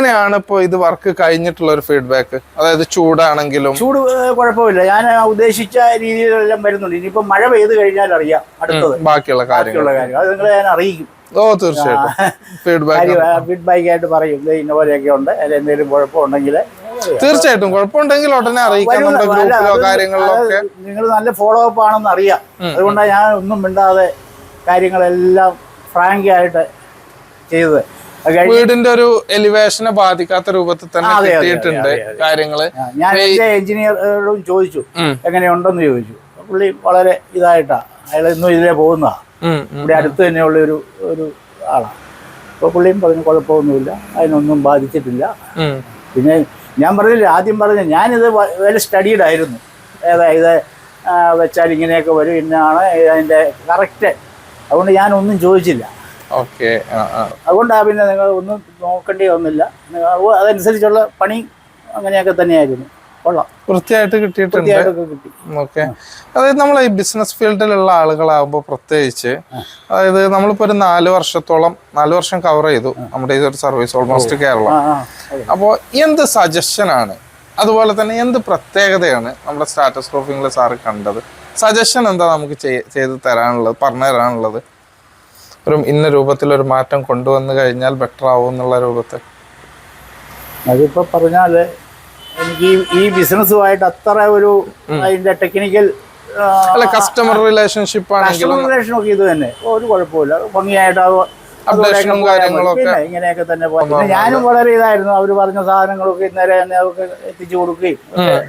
എങ്ങനെയാണ് ഇപ്പൊ ഇത് വർക്ക് കഴിഞ്ഞിട്ടുള്ള ഒരു ഫീഡ്ബാക്ക് അതായത് ചൂടാണെങ്കിലും ചൂട് കുഴപ്പമില്ല. ഞാൻ ഉദ്ദേശിച്ച രീതിയിലെല്ലാം വരുന്നുണ്ട്. ഇനിയിപ്പോ മഴ പെയ്ത് കഴിഞ്ഞാൽ അറിയാം അടുത്തത്. ബാക്കിയുള്ള കാര്യങ്ങൾ. കാര്യം അത് നിങ്ങളെ ഞാൻ അറിയിക്കും. ഓ തീർച്ചയായിട്ടും. ഫീഡ്ബാക്ക് ഫീഡ്ബാക്ക് ആയിട്ട് പറയും. ഇന്ന പോലെയൊക്കെ ഉണ്ട്. അതിൽ എന്തെങ്കിലും കുഴപ്പമുണ്ടെങ്കിൽ തീർച്ചയായിട്ടും. കുഴപ്പമുണ്ടെങ്കിൽ ഉടനെ അറിയിക്കാം. നമ്മുടെ ഗ്രൂപ്പിലോ കാര്യങ്ങളിലോ ഒക്കെ. നിങ്ങൾ നല്ല ഫോളോ അപ്പ് ആണെന്ന് അറിയാം. അതുകൊണ്ടാണ് ഞാൻ ഒന്നും മിണ്ടാതെ കാര്യങ്ങളെല്ലാം ഫ്രാങ്ക് ആയിട്ട് ചെയ്തത്. വീടിന്റെ ഒരു എലിവേഷനെ ബാധിക്കാത്ത രൂപത്തിൽ തന്നെ കിട്ടിയിട്ടുണ്ട്. കാര്യങ്ങൾ. ഞാൻ എഞ്ചിനീയറോടും ചോദിച്ചു. എങ്ങനെയുണ്ടെന്ന് ചോദിച്ചു. പുള്ളി വളരെ ഇതായിട്ടാ. അയാൾ ഇന്നും ഇതിലേ പോകുന്നതാ. ഉം. ഇവിടെ അടുത്ത് തന്നെയുള്ള ഒരു ഒരു ആളാണ് അപ്പോൾ പുള്ളിയും പറഞ്ഞു കുഴപ്പമൊന്നുമില്ല. അതിനൊന്നും ബാധിച്ചിട്ടില്ല. പിന്നെ ഞാൻ പറഞ്ഞില്ല ആദ്യം പറഞ്ഞു ഞാനിത് വേറെ വെൽ സ്റ്റഡീഡ് ആയിരുന്നു. അതായത് വെച്ചാൽ ഇങ്ങനെയൊക്കെ വരും ഇന്നാണ് അതിന്റെ കറക്റ്റ് അതുകൊണ്ട് ഞാനൊന്നും ചോദിച്ചില്ല. ഓക്കെ ആ അതുകൊണ്ടാണ് പിന്നെ നിങ്ങൾ ഒന്നും നോക്കേണ്ടി വന്നില്ല. അതനുസരിച്ചുള്ള പണി അങ്ങനെയൊക്കെ തന്നെയായിരുന്നു. കൊള്ളാം. വൃത്തിയായിട്ട് കിട്ടിയിട്ടുണ്ട്. ഓക്കെ. അതായത് നമ്മൾ ഈ ബിസിനസ് ഫീൽഡിലുള്ള ആളുകളാകുമ്പോൾ പ്രത്യേകിച്ച് അതായത് നമ്മളിപ്പോ ഒരു നാല് വർഷത്തോളം നാല് വർഷം കവർ ചെയ്തു നമ്മുടെ ഈ ഒരു സർവീസ് ഓൾമോസ്റ്റ് കേരളം. അപ്പോ. അപ്പോൾ എന്ത് സജഷൻ ആണ്? അതുപോലെ തന്നെ എന്ത് പ്രത്യേകതയാണ് നമ്മുടെ സ്റ്റാറ്റസ് പ്രൂഫിംഗിൽ സാറ് കണ്ടത്? സജഷൻ എന്താ നമുക്ക് ചെയ്ത് തരാനുള്ളത് പറഞ്ഞു തരാനുള്ളത് ഒരു ഇന്ന രൂപത്തിൽ ഒരു മാറ്റം കൊണ്ടുവന്നു കഴിഞ്ഞാൽ ബെറ്റർ ആവും എന്നുള്ള രൂപത്തിൽ. അതിപ്പോൾ പറഞ്ഞാൽ എനിക്ക് ഈ- ബിസിനസ്സുമായിട്ട് അത്ര ഒരു അതിന്റെ ടെക്നിക്കൽ അല്ല കസ്റ്റമർ റിലേഷൻഷിപ്പ് ആണെങ്കിലും കസ്റ്റമർ റിലേഷൻ ഒക്കെ ഇത് തന്നെ. ഒരു കുഴപ്പമില്ല. ഭംഗിയായിട്ട് പിന്നെ ഇങ്ങനെയൊക്കെ തന്നെ പോയി പിന്നെ ഞാനും വളരെ ഇതായിരുന്നു. അവർ പറഞ്ഞ സാധനങ്ങളൊക്കെ ഇന്നലെ തന്നെ അവർക്ക് എത്തിച്ചു കൊടുക്കുകയും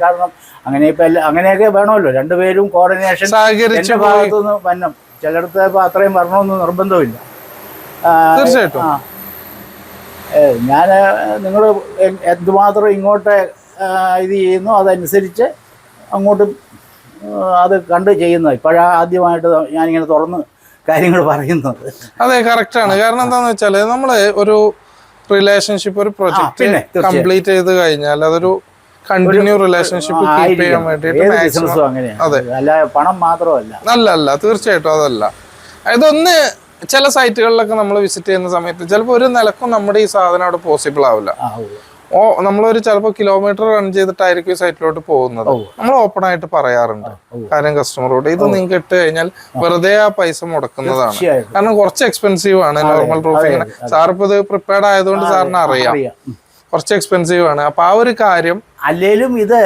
കാരണം അങ്ങനെ ഇപ്പൊ അങ്ങനെയൊക്കെ വേണമല്ലോ. രണ്ടുപേരും കോർഡിനേഷൻ എന്റെ ഭാഗത്തുനിന്ന് വന്നം. ചിലടത്ത് ഇപ്പോൾ അത്രയും വരണമെന്ന് നിർബന്ധമില്ല തീർച്ചയായിട്ടും. ഞാൻ നിങ്ങൾ എന്തുമാത്രം ഇങ്ങോട്ട് ഇത് ചെയ്യുന്നു അതനുസരിച്ച് അങ്ങോട്ടും അത് കണ്ട് ചെയ്യുന്നത് ഇപ്പോഴാണ് ആദ്യമായിട്ട് ഞാനിങ്ങനെ തുറന്ന് കാര്യങ്ങൾ പറയുന്നത്. അതെ കറക്റ്റാണ് ആണ്. കാരണം എന്താണെന്ന് വെച്ചാൽ നമ്മൾ ഒരു റിലേഷൻഷിപ്പ് ഒരു പ്രൊജക്ട് കംപ്ലീറ്റ് ചെയ്ത് കഴിഞ്ഞാൽ അതൊരു കണ്ടിന്യൂ റിലേഷൻഷിപ്പ് കീപ്പ് ചെയ്യാൻ വേണ്ടിയിട്ട് അല്ല പണം മാത്രമല്ല. അല്ല അല്ല തീർച്ചയായിട്ടും അതല്ല. ഇതൊന്ന് ചില സൈറ്റുകളിലൊക്കെ നമ്മൾ വിസിറ്റ് ചെയ്യുന്ന സമയത്ത് ചിലപ്പോൾ ഒരു നിലക്കും നമ്മുടെ ഈ സാധനം അവിടെ പോസിബിൾ ആവില്ല. ഓ നമ്മളൊരു ചിലപ്പോൾ കിലോമീറ്റർ റൺ ചെയ്തിട്ടായിരിക്കും ഈ സൈറ്റിലോട്ട് പോകുന്നത്. നമ്മൾ ഓപ്പൺ ആയിട്ട് പറയാറുണ്ട്. കാര്യം കസ്റ്റമറോട് ഇത് നിങ്ങൾക്ക് ഇട്ട് കഴിഞ്ഞാൽ വെറുതെ ആ പൈസ മുടക്കുന്നതാണ്. കാരണം കുറച്ച് എക്സ്പെൻസീവ് ആണ്. നോർമൽ പ്രൂഫിങ്ങിന് സാറിപ്പോ ഇത് പ്രിപ്പയർഡ് ആയതുകൊണ്ട് സാറിന് അറിയാം. കുറച്ച് എക്സ്പെൻസീവ് ആണ്. അപ്പൊ ആ ഒരു കാര്യം അല്ലെങ്കിലും ഇത്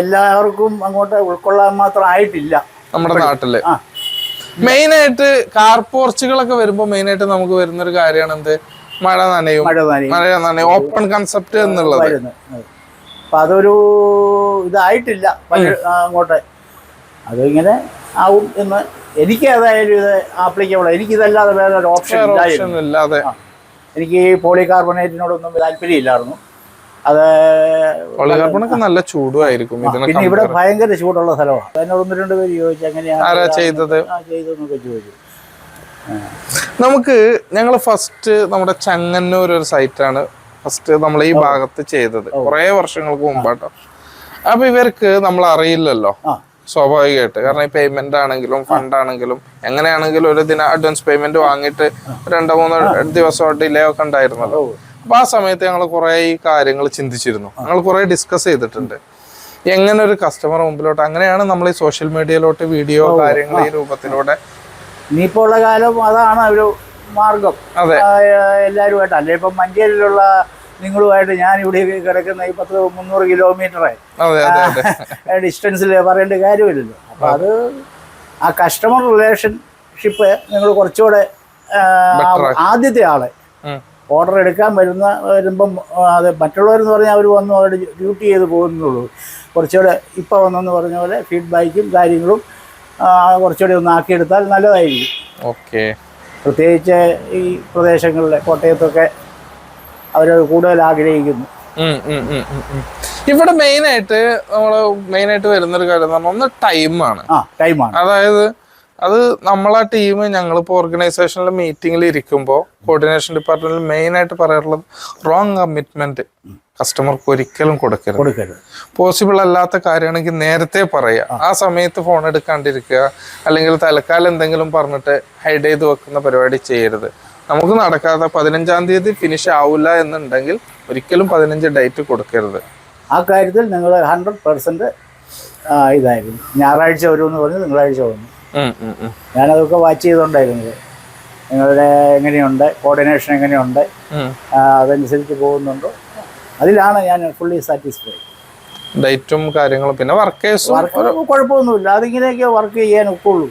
എല്ലാവർക്കും അങ്ങോട്ട് ഉൾക്കൊള്ളാൻ മാത്രം ആയിട്ടില്ല. നമ്മുടെ നാട്ടിൽ. മെയിനായിട്ട് മെയിൻ ആയിട്ട് കാർ പോർച്ചുകളൊക്കെ വരുമ്പോൾ മെയിൻ ആയിട്ട് നമുക്ക് വരുന്ന ഒരു കാര്യമാണ് എന്ത്? മഴ നനയും. മഴ നനയും. ഓപ്പൺ കൺസെപ്റ്റ് എന്നുള്ളത്. അപ്പൊ അതൊരു ഇതായിട്ടില്ല. അങ്ങോട്ട്. അതിങ്ങനെ ആവും എന്ന് എനിക്ക് ഏതായാലും ഇത് ആപ്ലിക്കബിൾ എനിക്ക് ഇതല്ലാതെ വേറെ ഒരു ഓപ്ഷൻ ഇല്ലാതെ എനിക്ക് ഈ പോളികാർബണേറ്റിനോടൊന്നും താല്പര്യമില്ലായിരുന്നു. അത് പോളികാർബണൊക്കെ നല്ല ചൂടുമായിരിക്കും. പിന്നെ ഇവിടെ ഭയങ്കര ചൂടുള്ള സ്ഥലമാണ്. എന്നോട് ഒന്ന് രണ്ട് പേര് ചോദിച്ചു എങ്ങനെയാണ് ആരാ ചെയ്തത്? ചെയ്തതെന്നൊക്കെ ചോദിച്ചു. നമുക്ക് ഞങ്ങൾ ഫസ്റ്റ് നമ്മുടെ ചങ്ങന്നൂർ ഒരു സൈറ്റാണ് ഫസ്റ്റ് നമ്മൾ ഈ ഭാഗത്ത് ചെയ്തത്. കുറേ വർഷങ്ങൾക്ക് മുമ്പാട്ടോ. അപ്പൊ ഇവർക്ക് നമ്മൾ അറിയില്ലല്ലോ. സ്വാഭാവികമായിട്ട്. കാരണം ഈ പേയ്മെന്റ് ആണെങ്കിലും ഫണ്ട് ആണെങ്കിലും എങ്ങനെയാണെങ്കിലും ഒരു ദിന അഡ്വാൻസ് പേയ്മെന്റ് വാങ്ങിയിട്ട് രണ്ടോ മൂന്നോ ദിവസമോ ഡിലേ ഒക്കെ ഉണ്ടായിരുന്നല്ലോ. അപ്പൊ ആ സമയത്ത് ഞങ്ങൾ കുറെ ഈ കാര്യങ്ങൾ ചിന്തിച്ചിരുന്നു. ഞങ്ങൾ കുറെ ഡിസ്കസ് ചെയ്തിട്ടുണ്ട്. എങ്ങനെ ഒരു കസ്റ്റമർ മുമ്പിലോട്ട് അങ്ങനെയാണ് നമ്മൾ ഈ സോഷ്യൽ മീഡിയയിലോട്ട് വീഡിയോ കാര്യങ്ങൾ ഈ രൂപത്തിലൂടെ ഇനിയിപ്പോ ഉള്ള കാലം അതാണ് ഒരു മാർഗം. അതെ. എല്ലാരുമായിട്ട്. എല്ലാവരുമായിട്ട് അല്ലെ ഇപ്പം മഞ്ചേരിയിലുള്ള നിങ്ങളുമായിട്ട് ഞാൻ ഇവിടെ കിടക്കുന്ന ഈ പത്ത് മുന്നൂറ് കിലോമീറ്ററെ അതെ ഡിസ്റ്റൻസിൽ പറയേണ്ട കാര്യമില്ലല്ലോ. അപ്പം അത് ആ കസ്റ്റമർ റിലേഷൻഷിപ്പ് നിങ്ങൾ കുറച്ചുകൂടെ ആദ്യത്തെ ആളെ. ഓർഡർ എടുക്കാൻ വരുന്ന വരുമ്പം അത് മറ്റുള്ളവരെന്ന് പറഞ്ഞാൽ അവർ വന്നു അവരുടെ ഡ്യൂട്ടി ചെയ്ത് പോകുന്നുള്ളൂ. കുറച്ചുകൂടെ ഇപ്പോൾ വന്നെന്ന് പറഞ്ഞ പോലെ ഫീഡ്ബാക്കും കാര്യങ്ങളും കുറച്ചുകൂടെ ഒന്ന് ആക്കിയെടുത്താൽ നല്ലതായിരിക്കും. ഓക്കെ പ്രത്യേകിച്ച് ഈ പ്രദേശങ്ങളിലെ കോട്ടയത്തൊക്കെ അവർ കൂടുതൽ ആഗ്രഹിക്കുന്നു. ഇവിടെ മെയിൻ ആയിട്ട് നമ്മൾ മെയിൻ ആയിട്ട് വരുന്ന ഒരു കാര്യം പറഞ്ഞാൽ ഒന്ന് ടൈമാണ് ടൈമാണ് അതായത് അത് നമ്മളെ ടീം ഞങ്ങളിപ്പോൾ ഓർഗനൈസേഷനിൽ മീറ്റിംഗിൽ ഇരിക്കുമ്പോൾ കോർഡിനേഷൻ ഡിപ്പാർട്ട്മെന്റിൽ മെയിൻ ആയിട്ട് പറയാറുള്ളത് റോങ് കമ്മിറ്റ്മെന്റ് കസ്റ്റമർക്ക് ഒരിക്കലും കൊടുക്കരുത്. കൊടുക്കരുത്. പോസിബിൾ അല്ലാത്ത കാര്യമാണെങ്കിൽ നേരത്തെ പറയുക ആ. സമയത്ത് ഫോൺ എടുക്കാണ്ടിരിക്കുക. അല്ലെങ്കിൽ തൽക്കാലം എന്തെങ്കിലും പറഞ്ഞിട്ട് ഹൈഡ് ചെയ്ത് വെക്കുന്ന പരിപാടി ചെയ്യരുത്. നമുക്ക് നടക്കാതെ പതിനഞ്ചാം തീയതി ഫിനിഷ് ആവില്ല എന്നുണ്ടെങ്കിൽ ഒരിക്കലും പതിനഞ്ച് ഡേറ്റ് കൊടുക്കരുത്. ആ കാര്യത്തിൽ നിങ്ങൾ ഹൺഡ്രഡ് പെർസെന്റ് ഇതായിരുന്നു. ഞായറാഴ്ച വരുമെന്ന് പറഞ്ഞ് തിങ്കളാഴ്ച വന്നു. ഞാനതൊക്കെ വാച്ച് ചെയ്തുകൊണ്ടായിരുന്നത് നിങ്ങളുടെ എങ്ങനെയുണ്ട്? കോർഡിനേഷൻ എങ്ങനെയുണ്ട്? അതനുസരിച്ച് പോകുന്നുണ്ടോ? അതിലാണ് ഞാൻ ഫുള്ളി സാറ്റിസ്ഫൈഡ് ഡേറ്റും കാര്യങ്ങളും പിന്നെ വർക്കേഴ്സും വർക്ക് കുഴപ്പമൊന്നുമില്ല. അതിങ്ങനെയൊക്കെ വർക്ക് ചെയ്യാൻ ഒക്കുള്ളൂ.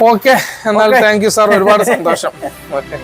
ഓക്കെ എന്നാൽ താങ്ക് യു സാർ ഒരുപാട് സന്തോഷം. ഓക്കെ